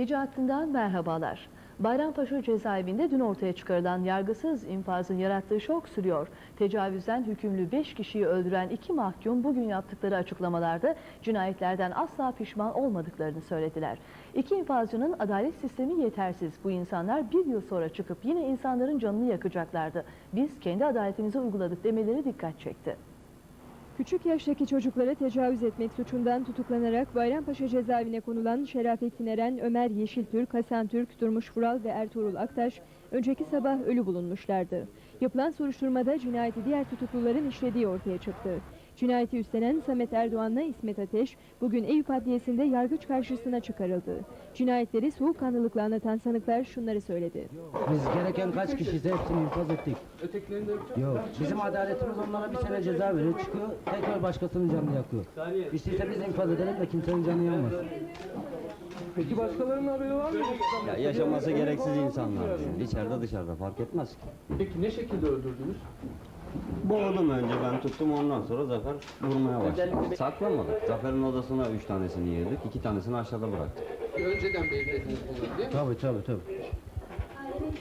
Gece hattından merhabalar. Bayrampaşa cezaevinde dün ortaya çıkarılan yargısız infazın yarattığı şok sürüyor. Tecavüzden hükümlü 5 kişiyi öldüren iki mahkum bugün yaptıkları açıklamalarda cinayetlerden asla pişman olmadıklarını söylediler. İki infazcının adalet sistemi yetersiz. Bu insanlar bir yıl sonra çıkıp yine insanların canını yakacaklardı. Biz kendi adaletimizi uyguladık demeleri dikkat çekti. Küçük yaştaki çocuklara tecavüz etmek suçundan tutuklanarak Bayrampaşa cezaevine konulan Şerafettin Eren, Ömer Yeşiltürk, Hasan Türk, Durmuş Vural ve Ertuğrul Aktaş önceki sabah ölü bulunmuşlardı. Yapılan soruşturmada cinayeti diğer tutukluların işlediği ortaya çıktı. Cinayeti üstlenen Samet Erdoğan'la İsmet Ateş bugün Eyüp Adliyesi'nde yargıç karşısına çıkarıldı. Cinayetleri soğukkanlılıkla anlatan sanıklar şunları söyledi. Biz gereken kaç kişiyse hepsini infaz ettik. Ötekilerinde Yok. Bizim adaletimiz onlara bir sene ceza veriyor. Çıkıyor tekrar başkasının canını yakıyor. İşte biz infaz edelim de kimsenin canı yanmasın. peki başkalarının haberi var mı? Ya yaşaması gereksiz insanlar. Yani. İçeride dışarıda fark etmez. Peki ne şekilde öldürdünüz? Boğdum önce ben tuttum ondan sonra Zafer vurmaya başladı. Saklamadık. Zafer'in odasına üç tanesini yedik, iki tanesini aşağıda bıraktık. Önceden belirlediniz bunları değil mi? Tabii tabii tabii.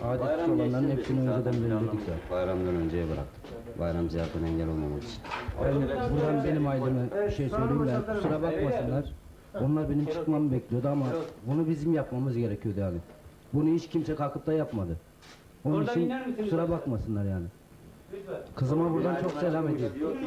Adet olanların hepsini önceden belirledik zaten. Bayramdan önceye bıraktık. Bayram ziyaretine engel olmamak için. Ben buradan benim aileme bir şey söyleyeyim ben. Kusura bakmasınlar. Onlar benim çıkmamı bekliyordu ama bunu bizim yapmamız gerekiyordu yani. Bunu hiç kimse kalkıp da yapmadı. Onun için kusura bakmasınlar yani. Kızıma buradan çok selam ediyorum.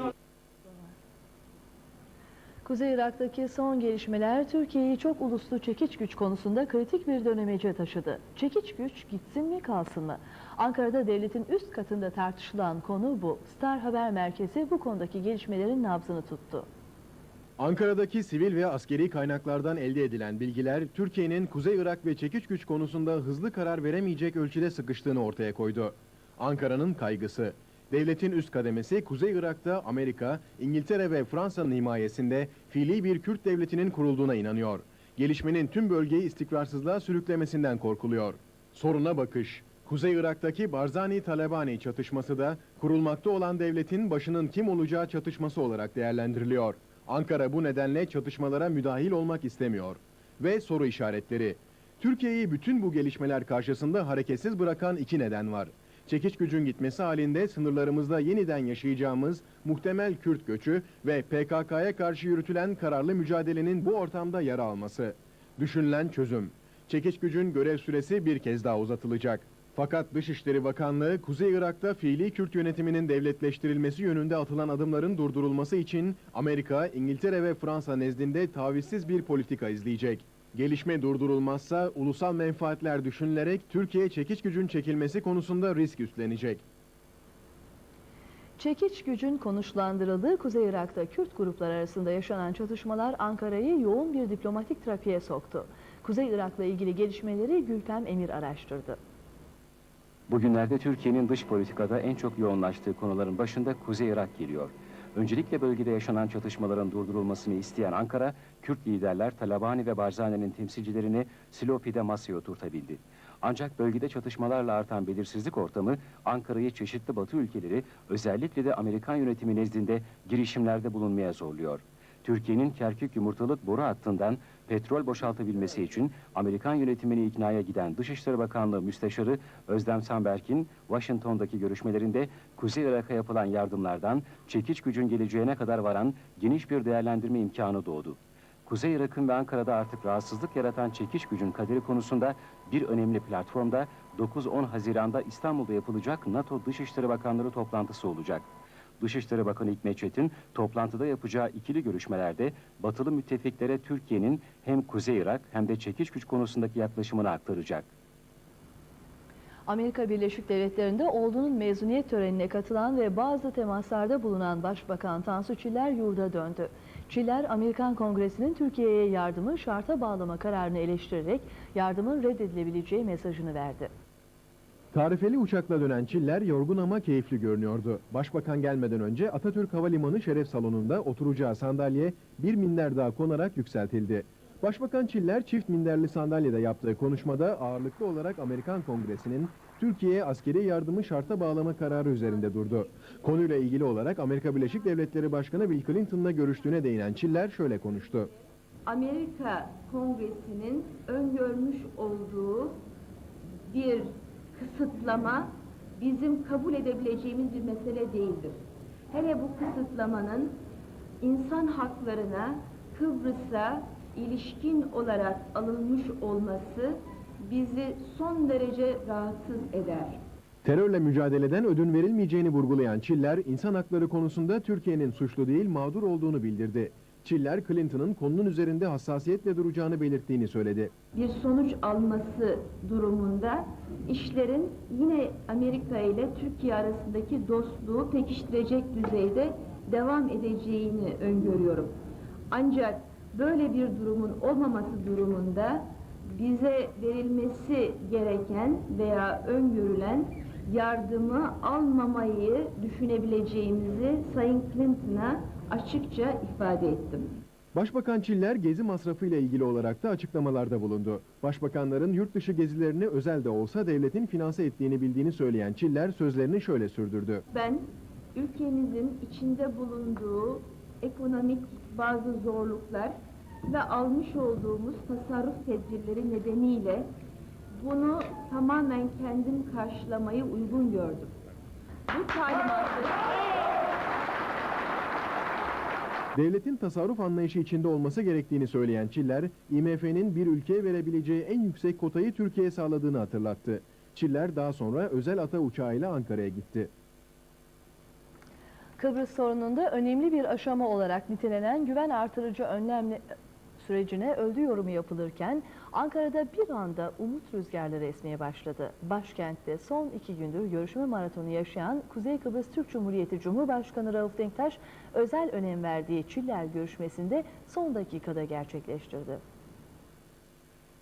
Kuzey Irak'taki son gelişmeler Türkiye'yi çok uluslu çekiç güç konusunda kritik bir dönemece taşıdı. Çekiç güç gitsin mi kalsın mı? Ankara'da devletin üst katında tartışılan konu bu. Star Haber Merkezi bu konudaki gelişmelerin nabzını tuttu. Ankara'daki sivil ve askeri kaynaklardan elde edilen bilgiler Türkiye'nin Kuzey Irak ve çekiç güç konusunda hızlı karar veremeyecek ölçüde sıkıştığını ortaya koydu. Ankara'nın kaygısı. Devletin üst kademesi Kuzey Irak'ta Amerika, İngiltere ve Fransa'nın himayesinde fiili bir Kürt devletinin kurulduğuna inanıyor. Gelişmenin tüm bölgeyi istikrarsızlığa sürüklemesinden korkuluyor. Soruna bakış. Kuzey Irak'taki Barzani-Talabani çatışması da kurulmakta olan devletin başının kim olacağı çatışması olarak değerlendiriliyor. Ankara bu nedenle çatışmalara müdahil olmak istemiyor. Ve soru işaretleri. Türkiye'yi bütün bu gelişmeler karşısında hareketsiz bırakan iki neden var. Çekiç gücün gitmesi halinde sınırlarımızda yeniden yaşayacağımız muhtemel Kürt göçü ve PKK'ya karşı yürütülen kararlı mücadelenin bu ortamda yer alması. Düşünülen çözüm. Çekiç gücün görev süresi bir kez daha uzatılacak. Fakat Dışişleri Bakanlığı, Kuzey Irak'ta fiili Kürt yönetiminin devletleştirilmesi yönünde atılan adımların durdurulması için Amerika, İngiltere ve Fransa nezdinde tavizsiz bir politika izleyecek. Gelişme durdurulmazsa ulusal menfaatler düşünülerek Türkiye çekiç gücün çekilmesi konusunda risk üstlenecek. Çekiç gücün konuşlandırıldığı Kuzey Irak'ta Kürt gruplar arasında yaşanan çatışmalar Ankara'yı yoğun bir diplomatik trafiğe soktu. Kuzey Irak'la ilgili gelişmeleri Gülfem Emir araştırdı. Bugünlerde Türkiye'nin dış politikada en çok yoğunlaştığı konuların başında Kuzey Irak geliyor. Öncelikle bölgede yaşanan çatışmaların durdurulmasını isteyen Ankara, Kürt liderler Talabani ve Barzani'nin temsilcilerini Silopi'de masaya oturtabildi. Ancak bölgede çatışmalarla artan belirsizlik ortamı Ankara'yı çeşitli Batı ülkeleri özellikle de Amerikan yönetimi nezdinde girişimlerde bulunmaya zorluyor. Türkiye'nin Kerkük yumurtalık boru hattından petrol boşaltabilmesi için Amerikan yönetimini iknaya giden Dışişleri Bakanlığı Müsteşarı Özlem Sanberk'in Washington'daki görüşmelerinde Kuzey Irak'a yapılan yardımlardan çekiç gücün geleceğine kadar varan geniş bir değerlendirme imkanı doğdu. Kuzey Irak'ın ve Ankara'da artık rahatsızlık yaratan çekiç gücün kaderi konusunda bir önemli platformda 9-10 Haziran'da İstanbul'da yapılacak NATO Dışişleri Bakanları toplantısı olacak. Dışişleri Bakanı Hikmet Çetin toplantıda yapacağı ikili görüşmelerde batılı müttefiklere Türkiye'nin hem Kuzey Irak hem de çekiç güç konusundaki yaklaşımını aktaracak. Amerika Birleşik Devletleri'nde oğlunun mezuniyet törenine katılan ve bazı temaslarda bulunan Başbakan Tansu Çiller yurda döndü. Çiller, Amerikan Kongresi'nin Türkiye'ye yardımı şarta bağlama kararını eleştirerek yardımın reddedilebileceği mesajını verdi. Tarifeli uçakla dönen Çiller yorgun ama keyifli görünüyordu. Başbakan gelmeden önce Atatürk Havalimanı Şeref Salonu'nda oturacağı sandalye bir minder daha konarak yükseltildi. Başbakan Çiller çift minderli sandalyede yaptığı konuşmada ağırlıklı olarak Amerikan Kongresi'nin Türkiye'ye askeri yardımı şarta bağlama kararı üzerinde durdu. Konuyla ilgili olarak Amerika Birleşik Devletleri Başkanı Bill Clinton'la görüştüğüne değinen Çiller şöyle konuştu. Amerika Kongresi'nin öngörmüş olduğu bir kısıtlama bizim kabul edebileceğimiz bir mesele değildir. Hele bu kısıtlamanın insan haklarına Kıbrıs'a ilişkin olarak alınmış olması bizi son derece rahatsız eder. Terörle mücadeleden ödün verilmeyeceğini vurgulayan Çiller, insan hakları konusunda Türkiye'nin suçlu değil mağdur olduğunu bildirdi. Çiller, Clinton'ın konunun üzerinde hassasiyetle duracağını belirttiğini söyledi. bir sonuç alması durumunda işlerin yine Amerika ile Türkiye arasındaki dostluğu pekiştirecek düzeyde devam edeceğini öngörüyorum. Ancak böyle bir durumun olmaması durumunda bize verilmesi gereken veya öngörülen yardımı almamayı düşünebileceğimizi Sayın Clinton'a açıkça ifade ettim. Başbakan Çiller gezi masrafıyla ilgili olarak da açıklamalarda bulundu. Başbakanların yurt dışı gezilerini özel de olsa devletin finanse ettiğini bildiğini söyleyen Çiller sözlerini şöyle sürdürdü. Ben ülkemizin içinde bulunduğu ekonomik bazı zorluklar ve almış olduğumuz tasarruf tedbirleri nedeniyle bunu tamamen kendim karşılamayı uygun gördüm. Bu talimatı Devletin tasarruf anlayışı içinde olması gerektiğini söyleyen Çiller, IMF'nin bir ülkeye verebileceği en yüksek kotayı Türkiye'ye sağladığını hatırlattı. Çiller daha sonra özel ata uçağıyla Ankara'ya gitti. Kıbrıs sorununda önemli bir aşama olarak nitelenen güven artırıcı önlem sürecine öldü yorumu yapılırken Ankara'da bir anda umut rüzgarları esmeye başladı. Başkentte son iki gündür görüşme maratonu yaşayan Kuzey Kıbrıs Türk Cumhuriyeti Cumhurbaşkanı Rauf Denktaş özel önem verdiği Çiller görüşmesinde son dakikada gerçekleştirdi.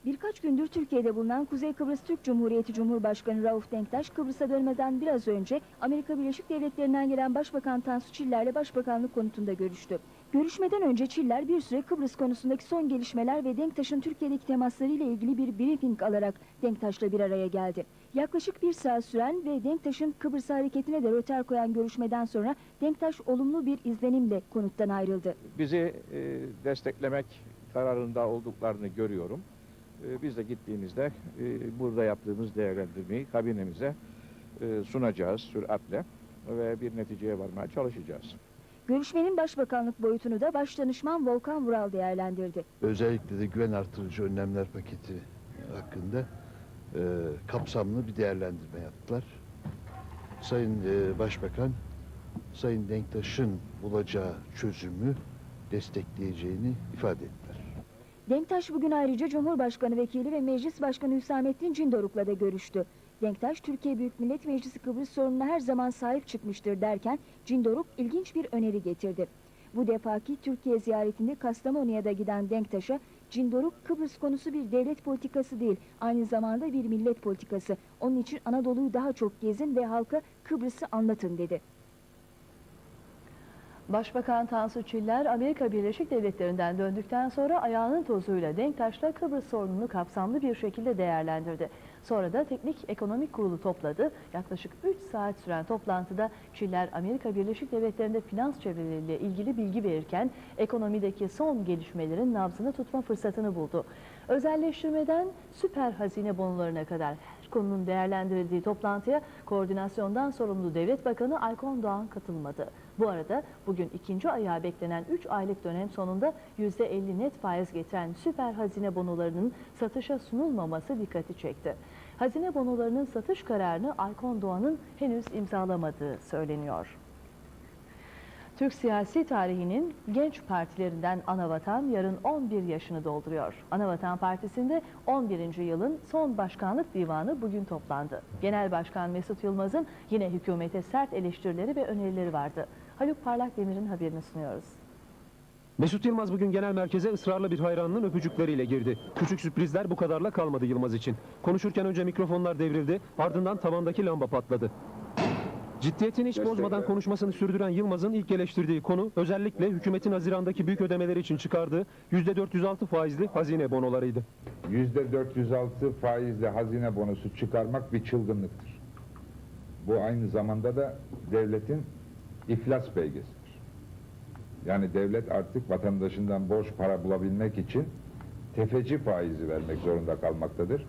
Birkaç gündür Türkiye'de bulunan Kuzey Kıbrıs Türk Cumhuriyeti Cumhurbaşkanı Rauf Denktaş, Kıbrıs'a dönmeden biraz önce Amerika Birleşik Devletleri'nden gelen Başbakan Tansu Çiller'le Başbakanlık konutunda görüştü. Görüşmeden önce Çiller bir süre Kıbrıs konusundaki son gelişmeler ve Denktaş'ın Türkiye'deki temaslarıyla ilgili bir briefing alarak Denktaş'la bir araya geldi. Yaklaşık bir saat süren ve Denktaş'ın Kıbrıs hareketine de röter koyan görüşmeden sonra Denktaş olumlu bir izlenimle konuttan ayrıldı. bizi e, desteklemek kararında olduklarını görüyorum. E, biz de gittiğimizde e, burada yaptığımız değerlendirmeyi kabinemize e, sunacağız süratle ve bir neticeye varmaya çalışacağız. Görüşmenin başbakanlık boyutunu da başdanışman Volkan Vural değerlendirdi. özellikle de güven artırıcı önlemler paketi hakkında e, kapsamlı bir değerlendirme yaptılar. Sayın e, Başbakan, Sayın Denktaş'ın bulacağı çözümü destekleyeceğini ifade ettiler. Denktaş bugün ayrıca Cumhurbaşkanı Vekili ve Meclis Başkanı Hüsamettin Cindoruk'la da görüştü. Denktaş, Türkiye Büyük Millet Meclisi Kıbrıs sorununa her zaman sahip çıkmıştır derken Cindoruk ilginç bir öneri getirdi. Bu defaki Türkiye ziyaretinde Kastamonu'ya da giden Denktaş'a Cindoruk Kıbrıs konusu bir devlet politikası değil, aynı zamanda bir millet politikası. Onun için Anadolu'yu daha çok gezin ve halka Kıbrıs'ı anlatın dedi. Başbakan Tansu Çiller, Amerika Birleşik Devletleri'nden döndükten sonra ayağının tozuyla Denktaş'la Kıbrıs sorununu kapsamlı bir şekilde değerlendirdi. Sonra da Teknik Ekonomik Kurulu topladı. Yaklaşık 3 saat süren toplantıda Çiller, Amerika Birleşik Devletleri'nde finans çevreleriyle ilgili bilgi verirken ekonomideki son gelişmelerin nabzını tutma fırsatını buldu. Özelleştirmeden süper hazine bonolarına kadar her konunun değerlendirildiği toplantıya koordinasyondan sorumlu Devlet Bakanı Aykon Doğan katılmadı. Bu arada bugün ikinci ayağı beklenen 3 aylık dönem sonunda %50 net faiz getiren süper hazine bonolarının satışa sunulmaması dikkati çekti. Hazine bonolarının satış kararını Aykon Doğan'ın henüz imzalamadığı söyleniyor. Türk siyasi tarihinin genç partilerinden Anavatan yarın 11 yaşını dolduruyor. Anavatan Partisi'nde 11. yılın son başkanlık divanı bugün toplandı. Genel Başkan Mesut Yılmaz'ın yine hükümete sert eleştirileri ve önerileri vardı. Haluk Parlak Demir'in haberini sunuyoruz. Mesut Yılmaz bugün genel merkeze ısrarla bir hayranının öpücükleriyle girdi. Küçük sürprizler bu kadarla kalmadı Yılmaz için. Konuşurken önce mikrofonlar devrildi, ardından tavandaki lamba patladı. Ciddiyetini hiç bozmadan konuşmasını sürdüren Yılmaz'ın ilk eleştirdiği konu özellikle hükümetin Haziran'daki büyük ödemeler için çıkardığı %406 faizli hazine bonolarıydı. %406 faizli hazine bonosu çıkarmak bir çılgınlıktır. Bu aynı zamanda da devletin iflas belgesidir. Yani devlet artık vatandaşından borç para bulabilmek için tefeci faizi vermek zorunda kalmaktadır.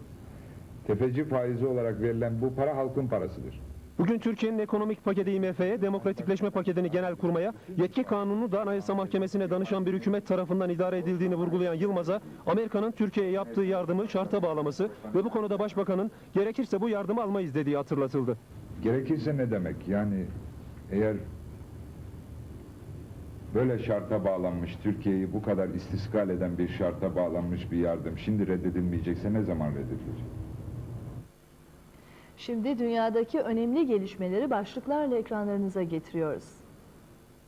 Tefeci faizi olarak verilen bu para halkın parasıdır. Bugün Türkiye'nin ekonomik paketi IMF'ye, demokratikleşme paketini genel kurmaya, yetki kanunu da Anayasa Mahkemesi'ne danışan bir hükümet tarafından idare edildiğini vurgulayan Yılmaz'a, Amerika'nın Türkiye'ye yaptığı yardımı şarta bağlaması ve bu konuda Başbakan'ın gerekirse bu yardımı almayız dediği hatırlatıldı. Gerekirse ne demek? Yani eğer böyle şarta bağlanmış, Türkiye'yi bu kadar istiskal eden bir şarta bağlanmış bir yardım şimdi reddedilmeyecekse ne zaman reddedilecek? Şimdi dünyadaki önemli gelişmeleri başlıklarla ekranlarınıza getiriyoruz.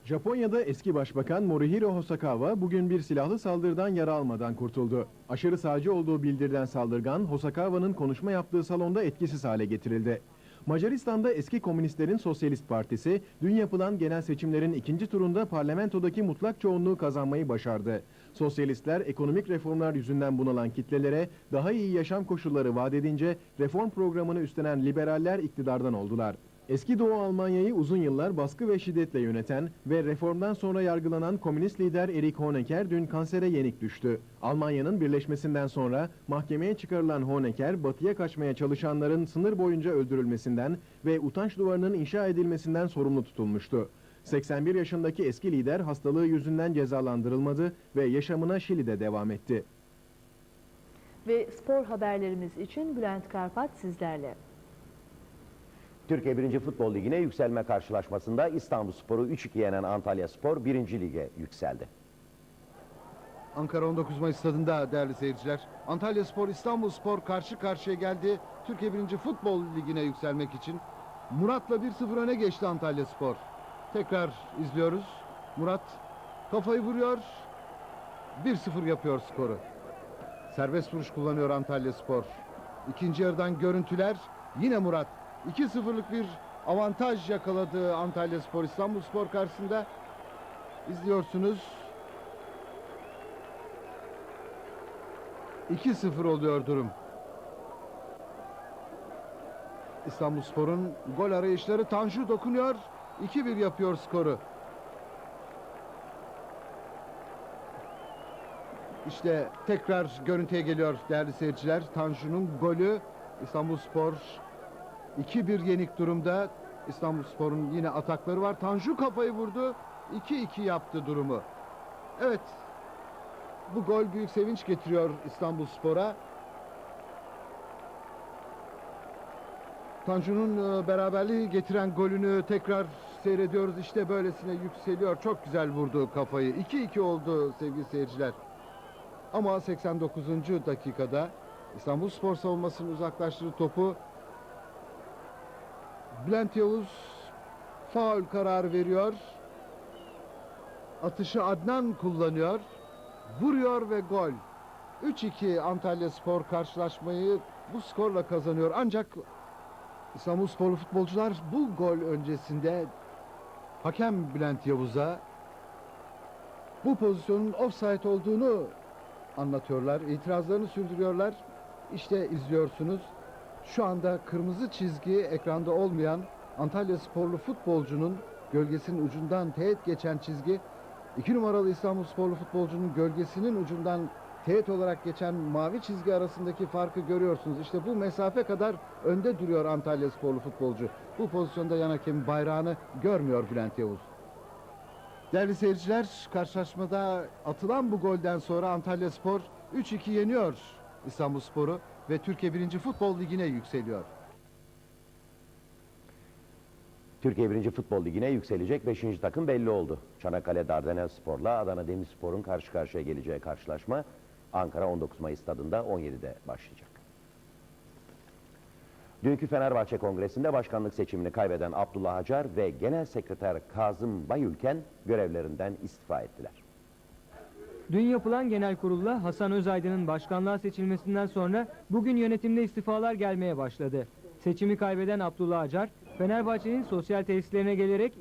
Japonya'da eski başbakan Morihiro Hosokawa bugün bir silahlı saldırıdan yara almadan kurtuldu. Aşırı sağcı olduğu bildirilen saldırgan Hosokawa'nın konuşma yaptığı salonda etkisiz hale getirildi. Macaristan'da eski komünistlerin Sosyalist Partisi dün yapılan genel seçimlerin ikinci turunda parlamentodaki mutlak çoğunluğu kazanmayı başardı. Sosyalistler ekonomik reformlar yüzünden bunalan kitlelere daha iyi yaşam koşulları vaat edince reform programını üstlenen liberaller iktidardan oldular. Eski Doğu Almanya'yı uzun yıllar baskı ve şiddetle yöneten ve reformdan sonra yargılanan komünist lider Erich Honecker dün kansere yenik düştü. Almanya'nın birleşmesinden sonra mahkemeye çıkarılan Honecker, batıya kaçmaya çalışanların sınır boyunca öldürülmesinden ve utanç duvarının inşa edilmesinden sorumlu tutulmuştu. 81 yaşındaki eski lider hastalığı yüzünden cezalandırılmadı ve yaşamına Şili'de devam etti. Ve spor haberlerimiz için Bülent Karpat sizlerle. Türkiye 1. Futbol Ligi'ne yükselme karşılaşmasında İstanbulspor'u 3-2 yenen Antalya Spor 1. Lig'e yükseldi. Ankara 19 Mayıs stadında değerli seyirciler. Antalya Spor, İstanbul Spor karşı karşıya geldi. Türkiye 1. Futbol Ligi'ne yükselmek için. Murat'la 1-0 öne geçti Antalya Spor. Tekrar izliyoruz. Murat kafayı vuruyor. 1-0 yapıyor skoru. Serbest vuruş kullanıyor Antalya Spor. İkinci yarıdan görüntüler. Yine Murat. 2-0'lık bir avantaj yakaladı Antalya Spor İstanbul Spor karşısında. İzliyorsunuz. 2-0 oluyor durum. İstanbulspor'un gol arayışları Tanju dokunuyor. 2-1 yapıyor skoru. İşte tekrar görüntüye geliyor değerli seyirciler. Tanju'nun golü İstanbulspor 2-1 yenik durumda. İstanbulspor'un yine atakları var. Tanju kafayı vurdu. 2-2 yaptı durumu. Evet. Bu gol büyük sevinç getiriyor İstanbulspor'a. Tanju'nun e, beraberliği getiren golünü tekrar seyrediyoruz. İşte böylesine yükseliyor. Çok güzel vurdu kafayı. 2-2 oldu sevgili seyirciler. Ama 89. dakikada İstanbulspor savunmasının uzaklaştırdığı topu Bülent Yavuz faul kararı veriyor. Atışı Adnan kullanıyor. Vuruyor ve gol. 3-2 Antalya Spor karşılaşmayı bu skorla kazanıyor. Ancak İstanbulsporlu futbolcular bu gol öncesinde hakem Bülent Yavuz'a bu pozisyonun offside olduğunu anlatıyorlar. İtirazlarını sürdürüyorlar. İşte izliyorsunuz. Şu anda kırmızı çizgi ekranda olmayan Antalya sporlu futbolcunun gölgesinin ucundan teğet geçen çizgi 2 numaralı İstanbul sporlu futbolcunun gölgesinin ucundan teğet olarak geçen mavi çizgi arasındaki farkı görüyorsunuz. İşte bu mesafe kadar önde duruyor Antalya sporlu futbolcu. Bu pozisyonda yan hakemin bayrağını görmüyor Bülent Yavuz. Değerli seyirciler, karşılaşmada atılan bu golden sonra Antalya Spor 3-2 yeniyor İstanbul Sporu ve Türkiye 1. Futbol Ligi'ne yükseliyor. Türkiye 1. Futbol Ligi'ne yükselecek 5. takım belli oldu. Çanakkale Dardanel Spor'la Adana Demirspor'un karşı karşıya geleceği karşılaşma Ankara 19 Mayıs stadında 17'de başlayacak. Dünkü Fenerbahçe Kongresi'nde başkanlık seçimini kaybeden Abdullah Acar ve Genel Sekreter Kazım Bayülken görevlerinden istifa ettiler. Dün yapılan genel kurulla Hasan Özaydın'ın başkanlığa seçilmesinden sonra bugün yönetimde istifalar gelmeye başladı. Seçimi kaybeden Abdullah Acar, Fenerbahçe'nin sosyal tesislerine gelerek